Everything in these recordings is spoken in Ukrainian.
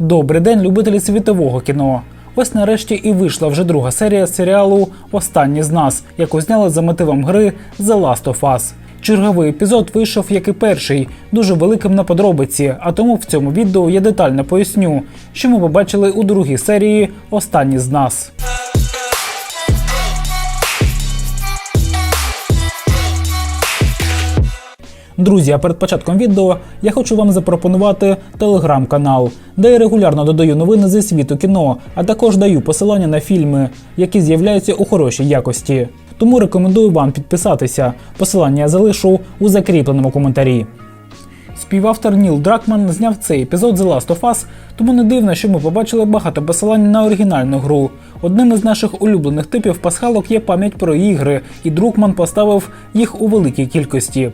Добрий день, любителі світового кіно. Ось нарешті і вийшла вже друга серія серіалу Останні з нас, яку зняли за мотивом гри The Last of Us. Черговий епізод вийшов, як і перший, дуже великим на подробиці, а тому в цьому відео я детально поясню, що ми побачили у другій серії Останні з нас. Друзі, а перед початком відео я хочу вам запропонувати телеграм-канал, де я регулярно додаю новини зі світу кіно, а також даю посилання на фільми, які з'являються у хорошій якості. Тому рекомендую вам підписатися. Посилання я залишу у закріпленому коментарі. Співавтор Ніл Дракман зняв цей епізод The Last of Us, тому не дивно, що ми побачили багато посилань на оригінальну гру. Одним із наших улюблених типів пасхалок є пам'ять про ігри, і Друкман поставив їх у великій кількості.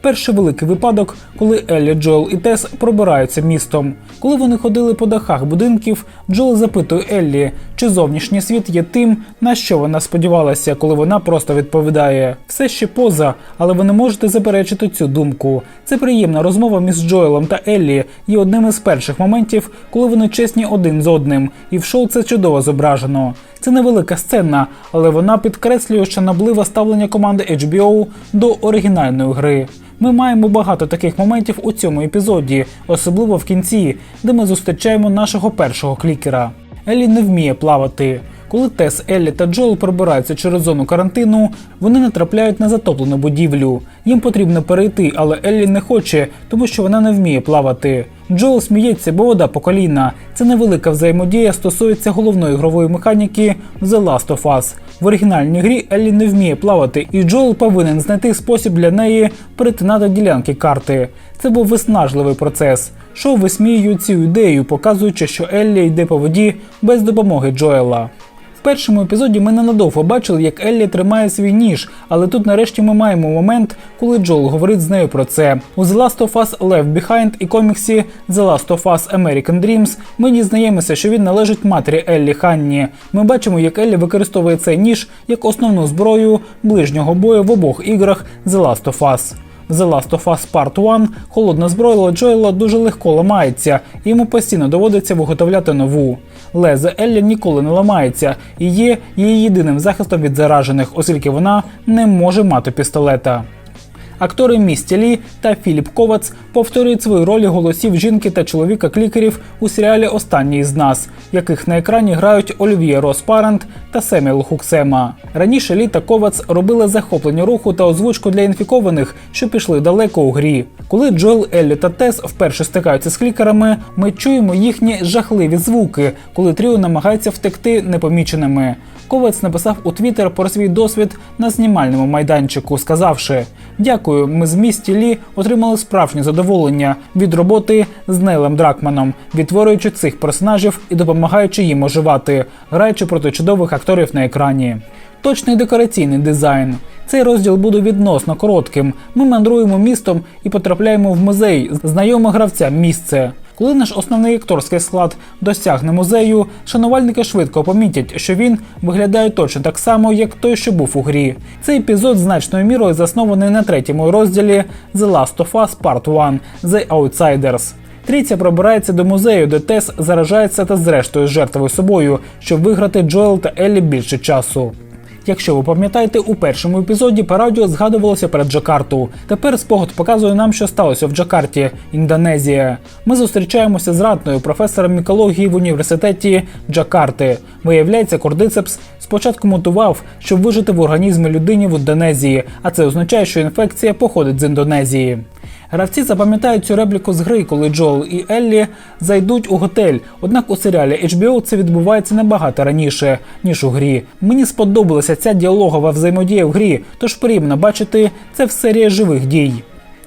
Перший великий випадок, коли Еллі, Джоел і Тес пробираються містом. Коли вони ходили по дахах будинків, Джоел запитує Еллі, чи зовнішній світ є тим, на що вона сподівалася, коли вона просто відповідає все ще поза, але ви не можете заперечити цю думку. Це приємна розмова між Джоелом та Еллі є одним із перших моментів, коли вони чесні один з одним, і в шоу це чудово зображено. Це невелика сцена, але вона підкреслює шанобливе ставлення команди HBO до оригінальної гри. Ми маємо багато таких моментів у цьому епізоді, особливо в кінці, де ми зустрічаємо нашого першого клікера. Еллі не вміє плавати. Коли Тес, Еллі та Джоел пробираються через зону карантину, вони натрапляють на затоплену будівлю. Їм потрібно перейти, але Еллі не хоче, тому що вона не вміє плавати. Джоел сміється, бо вода по коліна. Це невелика взаємодія стосується головної ігрової механіки The Last of Us. В оригінальній грі Еллі не вміє плавати, і Джоел повинен знайти спосіб для неї перетинати ділянки карти. Це був виснажливий процес. Шоу висміює цю ідею, показуючи, що Еллі йде по воді без допомоги Джоела. В першому епізоді ми ненадовго бачили, як Еллі тримає свій ніж, але тут нарешті ми маємо момент, коли Джоел говорить з нею про це. У The Last of Us Left Behind і коміксі The Last of Us American Dreams ми дізнаємося, що він належить матері Еллі Ханні. Ми бачимо, як Еллі використовує цей ніж як основну зброю ближнього бою в обох іграх The Last of Us. The Last of Us Part 1 холодна зброя Джоела дуже легко ламається, і йому постійно доводиться виготовляти нову. Лезе Еллі ніколи не ламається і є її єдиним захистом від заражених, оскільки вона не може мати пістолета. Актори Місті Лі та Філіп Ковац повторюють свої ролі голосів жінки та чоловіка клікерів у серіалі Останній з нас, яких на екрані грають Олів'є Рос Парент та Семіл Хуксема. Раніше Лі та Ковац робили захоплення руху та озвучку для інфікованих, що пішли далеко у грі. Коли Джоел, Еллі та Тес вперше стикаються з клікерами, ми чуємо їхні жахливі звуки, коли Тріо намагається втекти непоміченими. Ковець написав у Твіттер про свій досвід на знімальному майданчику, сказавши: Дякую, ми з місті Лі отримали справжнє задоволення від роботи з Нейлем Дракманом, відтворюючи цих персонажів і допомагаючи їм оживати, граючи проти чудових акторів на екрані. Точний декораційний дизайн. Цей розділ буде відносно коротким. Ми мандруємо містом і потрапляємо в музей, знайоме гравцям місце. Коли наш основний акторський склад досягне музею, шанувальники швидко помітять, що він виглядає точно так само, як той, що був у грі. Цей епізод значною мірою заснований на третьому розділі The Last of Us Part 1 The Outsiders. Трійця пробирається до музею, де Тес заражається та зрештою жертвує собою, щоб виграти Джоел та Еллі більше часу. Якщо ви пам'ятаєте, у першому епізоді по радіо згадувалося про Джакарту. Тепер спогад показує нам, що сталося в Джакарті, Індонезія. Ми зустрічаємося з ратною професором мікології в університеті Джакарти. Виявляється, кордицепс спочатку мутував, щоб вижити в організмі людині в Індонезії, а це означає, що інфекція походить з Індонезії. Гравці запам'ятають цю репліку з гри, коли Джоел і Еллі зайдуть у готель. Однак у серіалі HBO це відбувається набагато раніше, ніж у грі. Мені сподобалася ця діалогова взаємодія в грі, тож приємно бачити це в серії живих дій.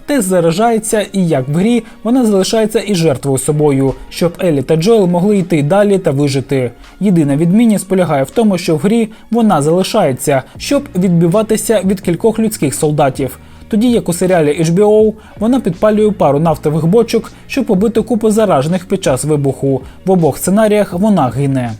Тес заражається, і як в грі, вона залишається і жертвою собою, щоб Еллі та Джоел могли йти далі та вижити. Єдина відмінність полягає в тому, що в грі вона залишається, щоб відбиватися від кількох людських солдатів. Тоді як у серіалі HBO вона підпалює пару нафтових бочок, щоб побити купу заражених під час вибуху. В обох сценаріях вона гине.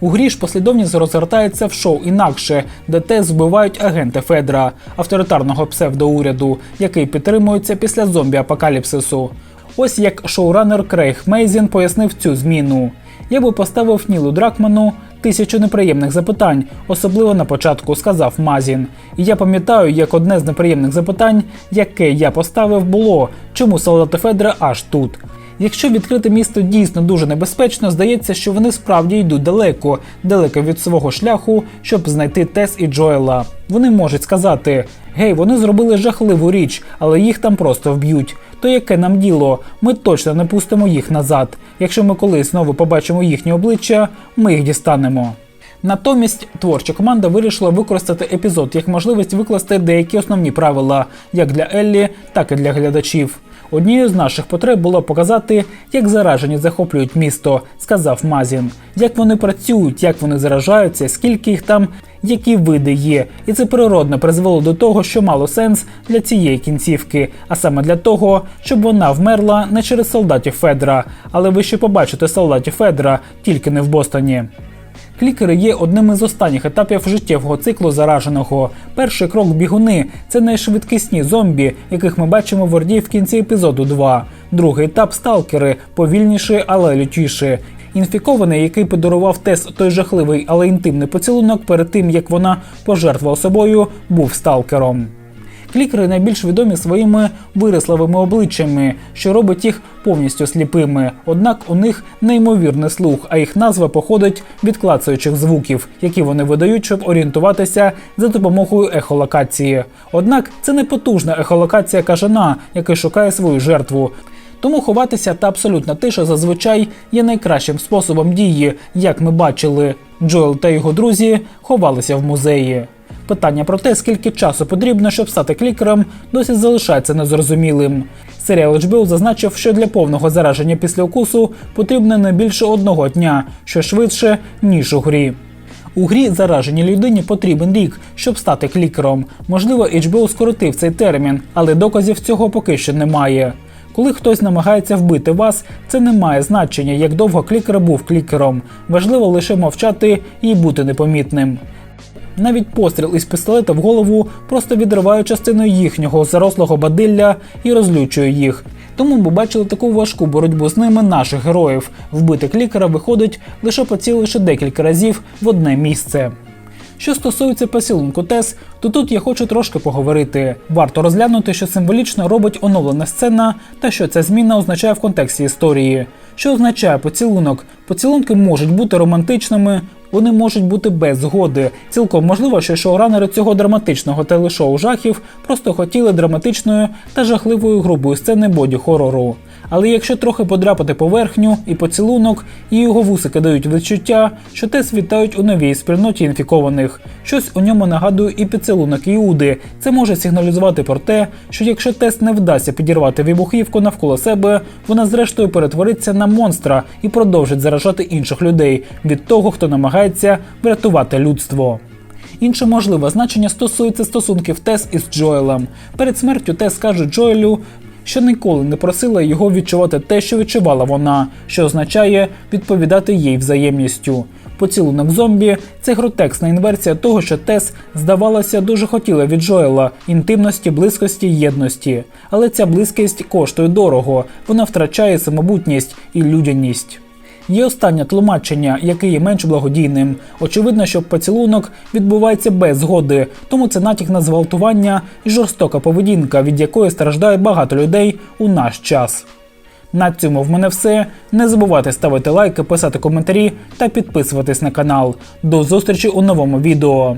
У грі ж послідовність розгортається в шоу інакше, де Тес вбивають агенти Федра, авторитарного псевдоуряду, який підтримується після зомбі-апокаліпсису. Ось як шоуранер Крейг Мейзін пояснив цю зміну. Я би поставив Нілу Дракману тисячу неприємних запитань, особливо на початку, сказав Мазін. І я пам'ятаю, як одне з неприємних запитань, яке я поставив, було чому солдати Федра аж тут. Якщо відкрите місто дійсно дуже небезпечно, здається, що вони справді йдуть далеко, далеко від свого шляху, щоб знайти Тес і Джоела. Вони можуть сказати: гей, вони зробили жахливу річ, але їх там просто вб'ють. То яке нам діло? Ми точно не пустимо їх назад. Якщо ми колись знову побачимо їхні обличчя, ми їх дістанемо. Натомість творча команда вирішила використати епізод як можливість викласти деякі основні правила як для Еллі, так і для глядачів. Однією з наших потреб було показати, як заражені захоплюють місто, сказав Мазін, як вони працюють, як вони заражаються, скільки їх там, які види є. І це природно призвело до того, що мало сенс для цієї кінцівки, а саме для того, щоб вона вмерла не через солдатів Федра, але ви ще побачите солдатів Федра, тільки не в Бостоні. Клікери є одним із останніх етапів життєвого циклу зараженого. Перший крок бігуни це найшвидкісні зомбі, яких ми бачимо в Орді в кінці епізоду 2. Другий етап сталкери, повільніші, але лютіші. Інфікований, який подарував Тес той жахливий, але інтимний поцілунок перед тим, як вона пожертвувала собою, був сталкером. Клікери найбільш відомі своїми вирисливими обличчями, що робить їх повністю сліпими. Однак у них неймовірний слух, а їх назва походить від клацаючих звуків, які вони видають, щоб орієнтуватися за допомогою ехолокації. Однак це не потужна ехолокація кажана, який шукає свою жертву. Тому ховатися та абсолютна тиша зазвичай є найкращим способом дії, як ми бачили. Джоел та його друзі ховалися в музеї. Питання про те, скільки часу потрібно, щоб стати клікером, досі залишається незрозумілим. Серіал HBO зазначив, що для повного зараження після укусу потрібно не більше одного дня, що швидше ніж у грі. У грі зараженій людині потрібен рік, щоб стати клікером. Можливо, HBO скоротив цей термін, але доказів цього поки що немає. Коли хтось намагається вбити вас, це не має значення, як довго клікер був клікером. Важливо лише мовчати і бути непомітним. Навіть постріл із пістолета в голову просто відриває частину їхнього зарослого бадилля і розлючує їх. Тому ми бачили таку важку боротьбу з ними наших героїв. Вбити клікера виходить лише поціливши декілька разів в одне місце. Що стосується поцілунку Тес, то тут я хочу трошки поговорити. Варто розглянути, що символічно робить оновлена сцена та що ця зміна означає в контексті історії. Що означає поцілунок? Поцілунки можуть бути романтичними, вони можуть бути без згоди. Цілком можливо, що шоуранери цього драматичного телешоу жахів просто хотіли драматичної та жахливої грубої сцени боді хорору. Але якщо трохи подряпати поверхню і поцілунок, і його вусики дають відчуття, що Тес вітають у новій спільноті інфікованих. Щось у ньому нагадує і поцілунок Іуди. Це може сигналізувати про те, що якщо Тес не вдасться підірвати вибухівку навколо себе, вона зрештою перетвориться на монстра і продовжить заражати інших людей від того, хто намагається врятувати людство. Інше можливе значення стосується стосунків Тес із Джоелем. Перед смертю Тес каже Джоелю, що ніколи не просила його відчувати те, що відчувала вона, що означає відповідати їй взаємністю. Поцілунок зомбі це гротексна інверсія того, що Тес, здавалося, дуже хотіла від Джоела інтимності, близькості, єдності. Але ця близькість коштує дорого, вона втрачає самобутність і людяність. Є останнє тлумачення, яке є менш благодійним. Очевидно, що поцілунок відбувається без згоди, тому це натяк на зґвалтування і жорстока поведінка, від якої страждає багато людей у наш час. На цьому в мене все. Не забувайте ставити лайки, писати коментарі та підписуватись на канал. До зустрічі у новому відео.